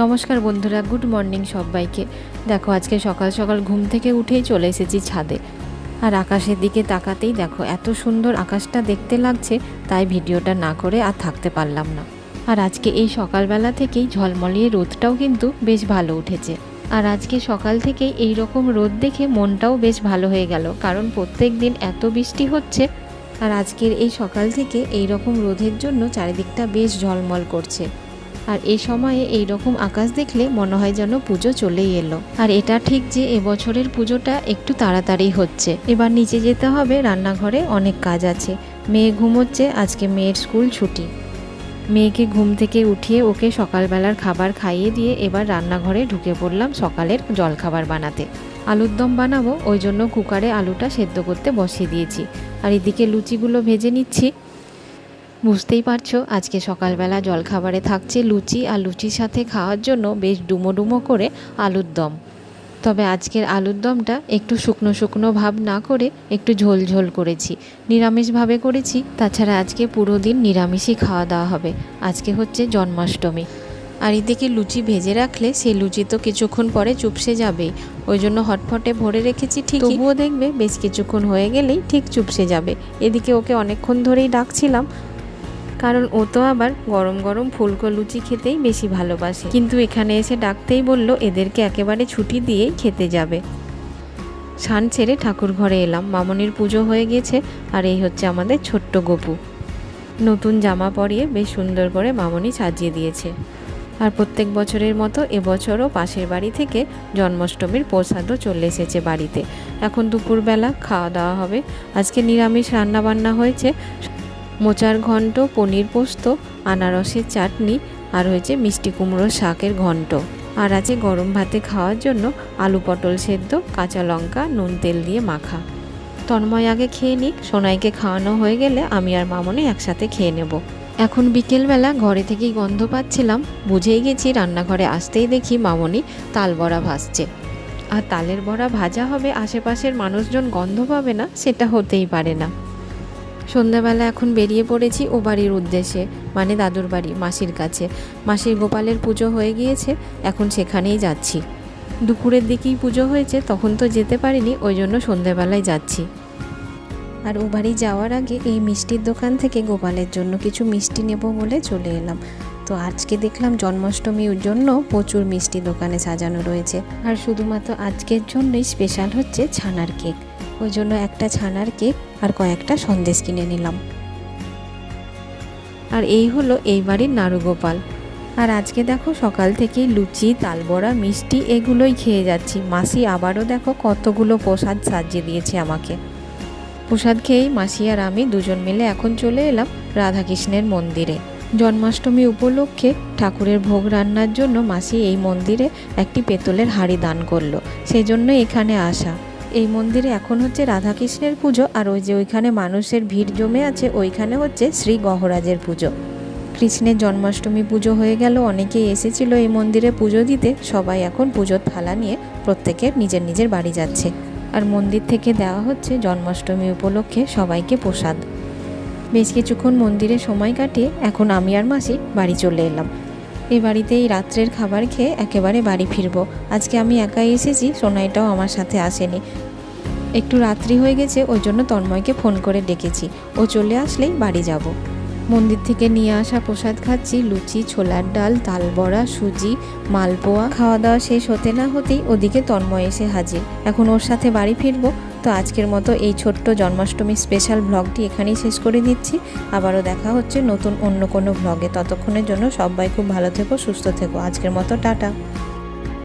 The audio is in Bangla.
নমস্কার বন্ধুরা, গুড মর্নিং সবাইকে। দেখো, আজকে সকাল সকাল ঘুম থেকে উঠেই চলে এসেছি ছাদে। আর আকাশের দিকে তাকাতেই দেখো, এত সুন্দর আকাশটা দেখতে লাগছে, তাই ভিডিওটা না করে আর থাকতে পারলাম না। আর আজকে এই সকালবেলা থেকেই ঝলমলিয়ে রোদটাও কিন্তু বেশ ভালো উঠেছে। আর আজকে সকাল থেকেই এই রকম রোদ দেখে মনটাও বেশ ভালো হয়ে গেল, কারণ প্রত্যেক দিন এত বৃষ্টি হচ্ছে। আর আজকের এই সকাল থেকে এই রকম রোদের জন্য চারিদিকটা বেশ ঝলমল করছে। আর এই সময়ে এই রকম আকাশ দেখলে মনে হয় যেন পুজো চলেই এলো। আর এটা ঠিক যে এবছরের পুজোটা একটু তাড়াতাড়ি হচ্ছে। এবার নিচে যেতে হবে, রান্নাঘরে অনেক কাজ আছে। মেয়ে ঘুমোচ্ছে, আজকে মেয়ের স্কুল ছুটি। মেয়েকে ঘুম থেকে উঠিয়ে ওকে সকালবেলার খাবার খাইয়ে দিয়ে এবার রান্নাঘরে ঢুকে পড়লাম সকালের জলখাবার বানাতে। আলুর দম বানাবো, ওই জন্য কুকারে আলুটা সেদ্ধ করতে বসিয়ে দিয়েছি। আর এদিকে লুচিগুলো ভেজে নিচ্ছি। বুঝতেই পারছ, আজকে সকালবেলা জলখাবারে থাকছে লুচি আর লুচির সাথে খাওয়ার জন্য বেশ ডুমো ডুমো করে আলুর দম। তবে আজকের আলুর দমটা একটু শুকনো শুকনো ভাব না করে একটু ঝোল ঝোল করেছি। নিরামিষভাবে করেছি, তাছাড়া আজকে পুরো দিন নিরামিষই খাওয়া দাওয়া হবে। আজকে হচ্ছে জন্মাষ্টমী। আর এদিকে লুচি ভেজে রাখলে সেই লুচি তো কিছুক্ষণ পরে চুপসে যাবে ওই জন্য হটফটে ভরে রেখেছি ঠিক তবুও দেখবে বেশ কিছুক্ষণ হয়ে গেলেই ঠিক চুপসে যাবে। এদিকে ওকে অনেকক্ষণ ধরেই ডাকছিলাম কারণ ও তো আবার গরম গরম ফুলকো লুচি খেতেই বেশি ভালোবাসে। কিন্তু এখানে এসে ডাকতেই বলল, এদেরকে একেবারে ছুটি দিয়েই খেতে যাবে। ছান ছেড়ে ঠাকুর ঘরে এলাম। মামনির পুজো হয়ে গেছে, আর এই হচ্ছে আমাদের ছোট্ট গপু। নতুন জামা পরিয়ে বেশ সুন্দর করে মামনি সাজিয়ে দিয়েছে। আর প্রত্যেক বছরের মতো এবছরও পাশের বাড়ি থেকে জন্মাষ্টমীর প্রসাদও চলে এসেছে বাড়িতে। এখন দুপুরবেলা খাওয়া দাওয়া হবে। আজকে নিরামিষ রান্না বান্না হয়েছে। মোচার ঘন্ট পনির পোস্ত, আনারসের চাটনি আর হয়েছে মিষ্টি কুমড়ো শাকের ঘন্ট আর আছে গরম ভাতে খাওয়ার জন্য আলু পটল সেদ্ধ, কাঁচা লঙ্কা, নুন তেল দিয়ে মাখা। তন্ময় আগে খেয়ে নিক, সোনাইকে খাওয়ানো হয়ে গেলে আমি আর মামনি একসাথে খেয়ে নেব। এখন বিকেলবেলা ঘরে থেকেই গন্ধ পাচ্ছিলাম, বুঝেই গেছি রান্নাঘরে আসতেই দেখি মামনি তাল বড়া ভাসছে আর তালের বড়া ভাজা হবে, আশেপাশের মানুষজন গন্ধ পাবে না, সেটা হতেই পারে না। সন্ধ্যাবেলা এখন বেরিয়ে পড়েছি ও বাড়ির উদ্দেশ্যে মানে দাদুর বাড়ি, মাসির কাছে। মাসির গোপালের পুজো হয়ে গিয়েছে, এখন সেখানেই যাচ্ছি। দুপুরের দিকেই পুজো হয়েছে, তখন তো যেতে পারিনি, ওই জন্য সন্ধ্যাবেলায় যাচ্ছি। আর ও বাড়ি যাওয়ার আগে এই মিষ্টির দোকান থেকে গোপালের জন্য কিছু মিষ্টি নেব বলে চলে এলাম। তো আজকে দেখলাম জন্মাষ্টমীর জন্য প্রচুর মিষ্টি দোকানে সাজানো রয়েছে। আর শুধুমাত্র আজকের জন্যই স্পেশাল হচ্ছে ছানার কেক। ওই জন্য একটা ছানার কেক আর কয়েকটা সন্দেশ কিনে নিলাম। আর এই হলো এই বাড়ির নাড়ুগোপাল আর আজকে দেখো সকাল থেকেই লুচি, তালবড়া, মিষ্টি এগুলোই খেয়ে যাচ্ছি। মাসি আবারও দেখো কতগুলো প্রসাদ সাজিয়ে দিয়েছে আমাকে। প্রসাদ খেয়েই মাসি আর আমি দুজন মিলে এখন চলে এলাম রাধাকৃষ্ণের মন্দিরে। জন্মাষ্টমী উপলক্ষে ঠাকুরের ভোগ রান্নার জন্য মাসি এই মন্দিরে একটি পেতলের হাঁড়ি দান করল। সেই জন্য এখানে আসা। এই মন্দিরে এখন হচ্ছে রাধাকৃষ্ণের পুজো আর ওই যে ওইখানে মানুষের ভিড় জমে আছে, ওইখানে হচ্ছে শ্রী গহরাজের পুজো। কৃষ্ণের জন্মাষ্টমী পুজো হয়ে গেল, অনেকেই এসেছিল এই মন্দিরে পুজো দিতে, সবাই এখন পুজোর থালা নিয়ে প্রত্যেকের নিজের নিজের বাড়ি যাচ্ছে। আর মন্দির থেকে দেওয়া হচ্ছে জন্মাষ্টমী উপলক্ষে সবাইকে প্রসাদ। বেশ কিছুক্ষণ মন্দিরে সময় কাটিয়ে এখন আমি আর মাসি বাড়ি চলে এলাম। এই বাড়িতে এই রাত্রের খাবার খেয়ে একেবারে বাড়ি ফিরবো। আজকে আমি একাই এসেছি, সোনাইটাও আমার সাথে আসেনি। একটু রাত্রি হয়ে গেছে, ওই জন্য তন্ময়কে ফোন করে ডেকেছি। ও চলে আসলেই বাড়ি যাব। মন্দির থেকে নিয়ে আসা প্রসাদ খাচ্ছি, লুচি, ছোলার ডাল, তাল বড়া, সুজি, মালপোয়া। খাওয়া দাওয়া শেষ হতে না হতেই ওদিকে তন্ময় এসে হাজির। এখন ওর সাথে বাড়ি ফিরবো। তো আজকের মতো এই ছোট্ট জন্মাষ্টমী স্পেশাল ভ্লগটি এখানেই শেষ করে দিচ্ছি। আবারও দেখা হচ্ছে নতুন অন্য কোনো ভ্লগে ততক্ষণের জন্য সবাই খুব ভালো থেকো, সুস্থ থেকো। আজকের মতো টাটা।